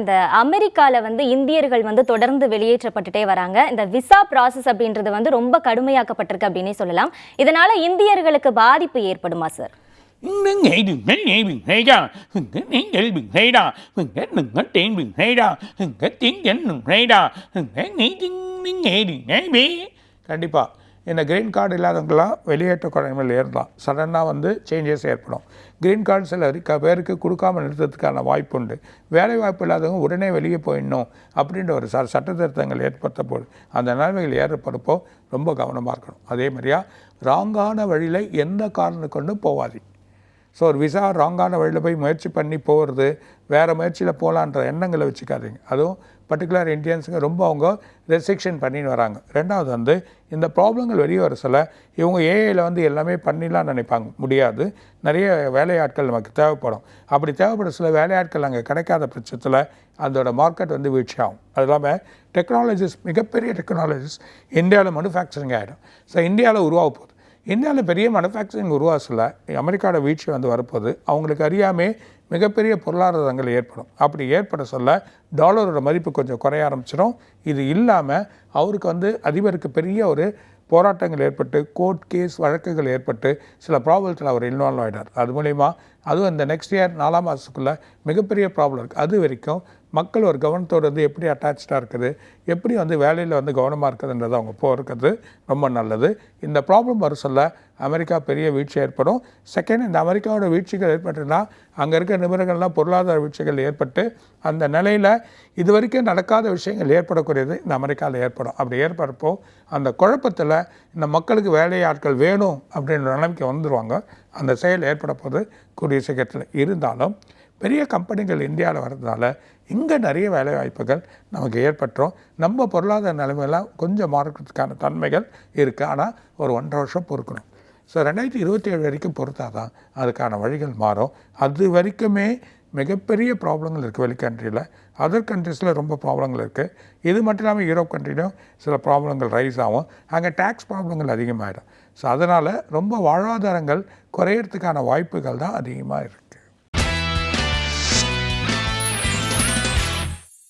இந்த அமெரிக்காவில் வந்து இந்தியர்கள் வந்து தொடர்ந்து வெளியேற்றப்பட்டுட்டே வராங்க. இந்த விசா ப்ராசஸ் அப்படின்றது வந்து ரொம்ப கடுமையாக்கப்பட்டிருக்கு அப்படின்னே சொல்லலாம். இதனால இந்தியர்களுக்கு பாதிப்பு ஏற்படுமா சார் ngày கண்டிப்பாக இந்த க்ரீன் கார்டு இல்லாதவங்களாம் வெளியேற்ற குறைமையில் ஏறலாம். சடனாக வந்து சேஞ்சஸ் ஏற்படும். க்ரீன் கார்டு சில பேருக்கு கொடுக்காம நிறுத்தத்துக்கான வாய்ப்பு உண்டு வேலை வாய்ப்பு இல்லாதவங்க உடனே வெளியே போயிடணும் அப்படின்ற ஒரு ச சட்ட திருத்தங்கள் ஏற்படுத்தப்போது அந்த நிலைமைகள் ஏற்படுறப்போ ரொம்ப கவனமாக இருக்கணும். அதே மாதிரியா ராங்கான வழியில் எந்த காரணம் கொண்டும் போவாதீங்க. ஸோ ஒரு விசா ராங்கான வழியில் போய் முயற்சி பண்ணி போகிறது வேறு முயற்சியில் போகலான்ற எண்ணங்களை வச்சுக்காதீங்க. அதுவும் பர்டிகுலர் இந்தியன்ஸுங்க ரொம்ப அவங்க ரெஸ்ட்ரிக்ஷன் பண்ணின்னு வராங்க. ரெண்டாவது வந்து இந்த ப்ராப்ளங்கள் வெளியே வர சில இவங்க ஏஐயில் வந்து எல்லாமே பண்ணிடலாம் நினைப்பாங்க. முடியாது. நிறைய வேலையாட்கள் நமக்கு தேவைப்படும். அப்படி தேவைப்பட சில வேலையாட்கள் அங்கே கிடைக்காத பட்சத்தில் அதோட மார்க்கெட் வந்து வீழ்ச்சியாகும். அது இல்லாமல் டெக்னாலஜிஸ் மிகப்பெரிய டெக்னாலஜிஸ் இந்தியாவில் மேனுஃபேக்சரிங் ஆகிடும் ஸோ இந்தியாவில் உருவாக போகுது. இந்தியாவில் பெரிய மேனுஃபேக்சரிங் உருவாசல அமெரிக்காவோட வீழ்ச்சி வந்து வரப்போது அவங்களுக்கு அறியாமே மிகப்பெரிய பொருளாதாரங்கள் ஏற்படும். அப்படி ஏற்பட சொல்ல டாலரோட மதிப்பு கொஞ்சம் குறைய ஆரம்பிச்சிடும். இது இல்லாமல் அவருக்கு வந்து அதிபருக்கு பெரிய ஒரு போராட்டங்கள் ஏற்பட்டு கோர்ட் கேஸ் வழக்குகள் ஏற்பட்டு சில ப்ராப்ளத்தில் அவர் இன்வால்வ் ஆகிட்டார் அது மூலிமா அதுவும் இந்த நெக்ஸ்ட் இயர் நாலாம் மாதத்துக்குள்ளே மிகப்பெரிய ப்ராப்ளம் இருக்குது அது வரைக்கும் மக்கள் ஒரு கவனத்தோடு வந்து எப்படி அட்டாச்சாக இருக்குது எப்படி வந்து வேலையில் வந்து கவனமாக இருக்குதுன்றது அவங்க போகிறது ரொம்ப நல்லது. இந்த ப்ராப்ளம் வர சொல்ல அமெரிக்கா பெரிய வீழ்ச்சி ஏற்படும். செகண்ட் இந்த அமெரிக்காவோட வீழ்ச்சிகள் ஏற்பட்டுன்னா அங்கே இருக்க நிபுணர்கள்லாம் பொருளாதார வீழ்ச்சிகள் ஏற்பட்டு அந்த நிலையில் இது வரைக்கும் நடக்காத விஷயங்கள் ஏற்படக்கூடியது இந்த அமெரிக்காவில் ஏற்படும். அப்படி ஏற்படுறப்போ அந்த குழப்பத்தில் இந்த மக்களுக்கு வேலையாட்கள் வேணும் அப்படின்ற நிலைமைக்கு வந்துடுவாங்க அந்த செயல் ஏற்பட போது கூடிய சீக்கிரத்தில். இருந்தாலும் பெரிய கம்பெனிகள் இந்தியாவில் வர்றதுனால இங்கே நிறைய வேலை வாய்ப்புகள் நமக்கு ஏற்பட்டுரும். நம்ம பொருளாதார நிலைமையெல்லாம் கொஞ்சம் மாறுறதுக்கான தன்மைகள் இருக்குது ஆனால் ஒரு ஒன்றரை வருஷம் பொறுக்கணும். ஸோ ரெண்டாயிரத்தி இருபத்தி ஏழு வரைக்கும் பொறுத்தா தான் அதுக்கான வழிகள் மாறும். அது வரைக்குமே மிகப்பெரிய ப்ராப்ளங்கள் இருக்குது வெளி கண்ட்ரியில் அதர் கண்ட்ரிஸில் ரொம்ப ப்ராப்ளங்கள் இருக்குது இது மட்டும் இல்லாமல் யூரோப் கண்ட்ரிலையும் சில ப்ராப்ளங்கள் ரைஸ் ஆகும். அங்கே டேக்ஸ் ப்ராப்ளங்கள் அதிகமாகிடும் ஸோ அதனால் ரொம்ப வாழ்வாதாரங்கள் குறையறதுக்கான வாய்ப்புகள் தான் அதிகமாக இருக்குது